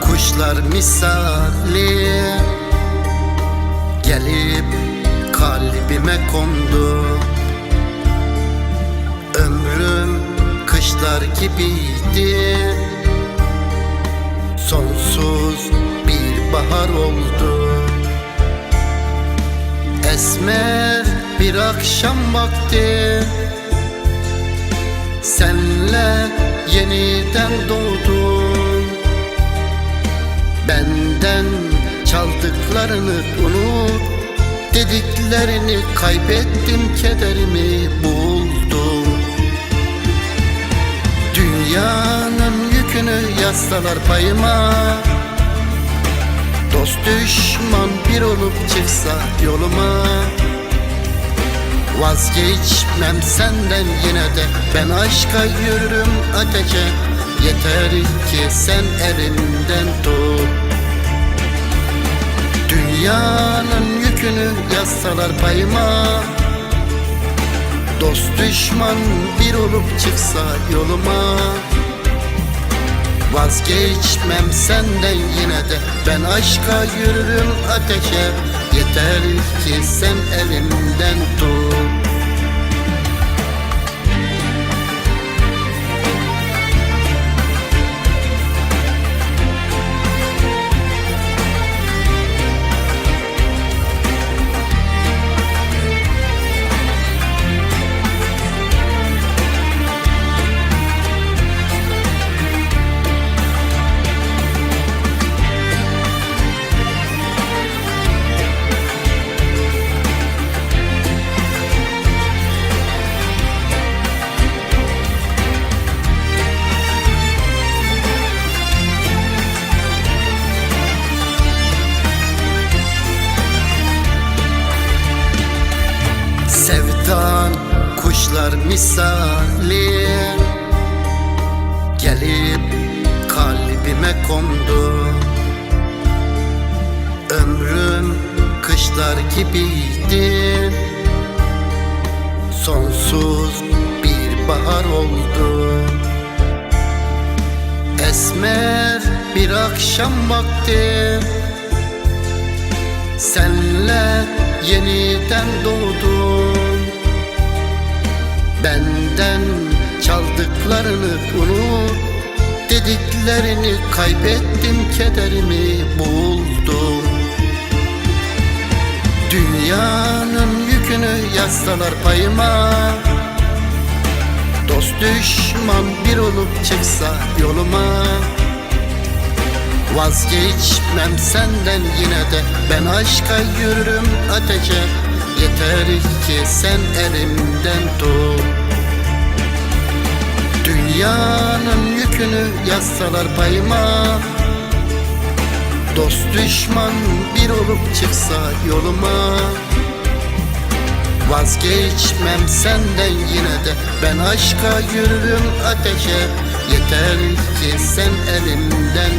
kuşlar misali. Gelip kalbime kondu. Ömrüm kışlar gibiydi. Sonsuz bir bahar oldu. Esmer bir akşam vakti. Senle yeniden doğdum çaldıklarını unut. Dediklerini kaybettim kederimi buldum. Dünyanın yükünü yazsalar payıma. Dost düşman bir olup çıksa yoluma. Vazgeçmem senden yine de. Ben aşka yürürüm ateşe. Yeter ki sen elimden tut Dünyanın yükünü yazsalar payıma. Dost düşman bir olup çıksa yoluma. Vazgeçmem senden yine de. Ben aşka yürürüm ateşe. Yeter ki sen elimden tut kuşlar misali Gelip kalbime kondu. Ömrüm kışlar gibiydi. Sonsuz bir bahar oldu. Esmer bir akşam vakti. Senle yeniden doğdum Benden çaldıklarını unut. Dediklerini kaybettim kederimi buldum. Dünyanın yükünü yazsalar payıma. Dost düşman bir olup çıksa yoluma. Vazgeçmem senden yine de. Ben aşka yürürüm ateşe Yeter ki sen elimden tut. Dünyanın yükünü yazsalar payıma. Dost düşman bir olup çıksa yoluma. Vazgeçmem senden yine de. Ben aşka yürürüm ateşe. Yeter ki sen elimden